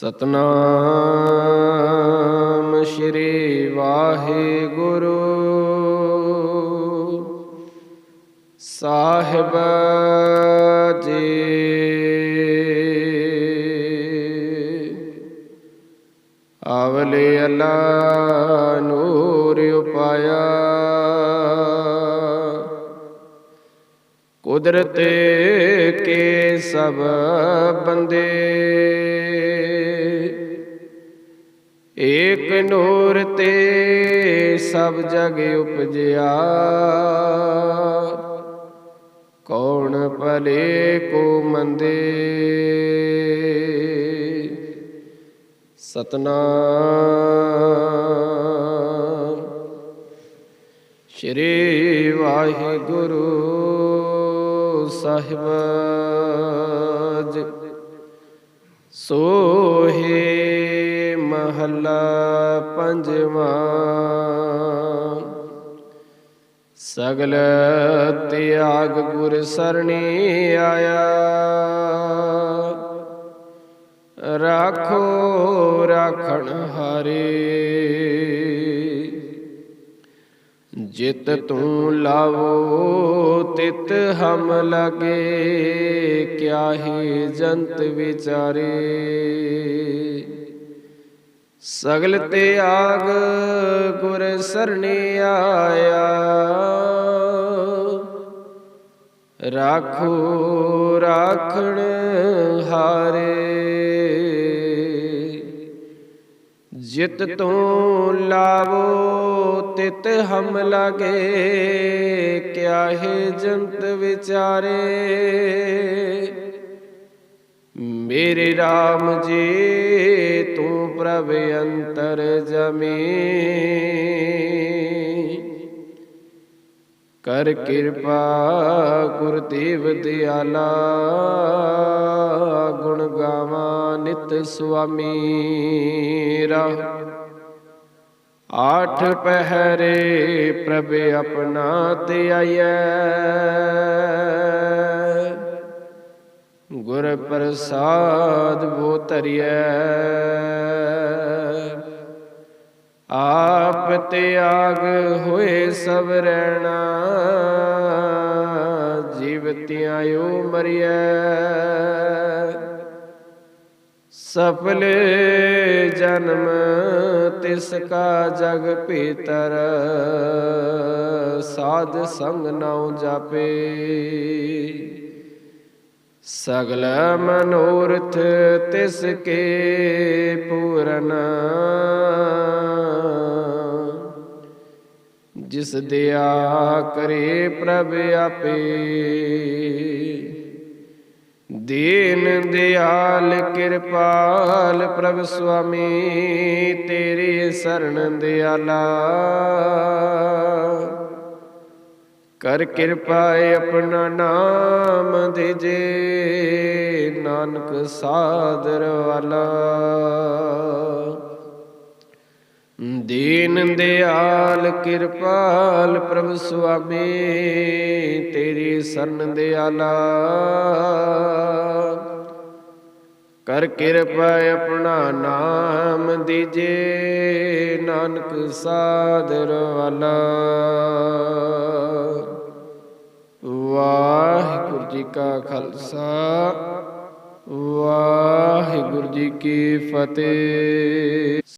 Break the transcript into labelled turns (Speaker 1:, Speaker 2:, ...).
Speaker 1: ਸਤਨਾਮ ਸ਼੍ਰੀ ਵਾਹਿਗੁਰੂ। ਸਾਹਿਬ ਜੀ। ਆਵਲੇ ਅਲਾ ਨੂਰ ਉਪਾਇਆ। ਕੁਦਰਤ ਕੇ ਸਭ ਬੰਦੇ। ਏਕ ਨੂਰ ਤੇ ਸਭ ਜਗ ਉਪਜਿਆ। ਕੌਣ ਭਲੇ ਕੋ ਮੰਦੇ? ਸਤਨਾਮ। ਸ਼੍ਰੀ ਵਾਹਿਗੁਰੂ ਸਾਹਿਬ। ਸੋਹੇ ਮਹੱਲਾ ਪੰਜਵਾਂ। ਸਗਲ ਤਿਆਗ ਗੁਰ ਸਰਣੀ ਆਇਆ। ਰਾਖੋ ਰਾਖਣ ਹਾਰੇ। ਜਿਤ ਤੂੰ ਲਾਵੋ, ਤਿਤ ਹਮ ਲਗੇ, ਕਿਆ ਹੀ ਜੰਤ ਵਿਚਾਰੇ। ਸਗਲ ਤਿਆਗ ਗੁਰ ਸਰਣੀ ਆਇਆ। ਰਾਖੋ ਰਾਖਣ ਹਾਰੇ। ਜਿਤ ਤੋਂ ਲਾਵੋ ਤਿਤ ਹਮ ਲਗੇ ਕਿਆ ਹੈ ਜੰਤ ਵਿਚਾਰੇ। ਮੇਰੇ RAM ਜੀ, ਤੂੰ ਪ੍ਰਭ ਅੰਤਰ ਜਮੀ। ਕਰ ਕਿਰਪਾ ਗੁਰਦੇਵ ਦਿਆਲਾ, ਗੁਣ ਗਾਵਾਂ ਨਿਤ ਸੁਆਮੀ ਰਾ ਆਠ ਪਹਿਰੇ ਪ੍ਰਭ ਆਪਣਾ ਤੇ ਆਈਐ। ਗੁਰ ਪ੍ਰਸਾਦ ਬੋ ਧਰਿਐ। ਆਪ ਤਿਆਗ ਹੋਏ ਸਭ ਰਹਿਣਾ ਜੀਵਤਿਆਇਓ ਮਰਿਐ। ਸਫਲ ਜਨਮ, ਤਿਸ ਕਾ ਜਗ ਭੀਤਰ, ਸਾਧ ਸੰਗ ਨਾਉ ਜਾਪੇ। ਸਗਲ ਮਨੋਰਥ ਤਿਸ ਕੇ ਪੂਰਨ। ਜਿਸ ਦਿਆ ਕਰੇ ਪ੍ਰਭ ਆਪੇ। ਦੀਨ ਦਿਆਲ ਕਿਰਪਾਲ ਪ੍ਰਭ ਸੁਆਮੀ, ਤੇਰੀ ਸਰਣ ਦਿਆਲਾ। ਕਰ ਕਿਰਪਾ ਆਪਣਾ ਨਾਮ ਦੇਜੇ ਨਾਨਕ ਸਾਦਰ ਵਾਲਾ। ਦੀਨ ਦਿਆਲ ਕਿਰਪਾਲ ਪ੍ਰਭ ਸੁਆਮੀ, ਤੇਰੀ ਸਰਨ ਦਿਆਲਾ। ਕਰ ਕਿਰਪਾ ਆਪਣਾ ਨਾਮ ਦੀਜੇ, ਨਾਨਕ ਸਾਦਰ ਵਾਲਾ। ਵਾਹਿਗੁਰੂ ਜੀ ਕਾ ਖਾਲਸਾ, ਵਾਹਿਗੁਰੂ ਜੀ ਕੀ ਫਤਿਹ।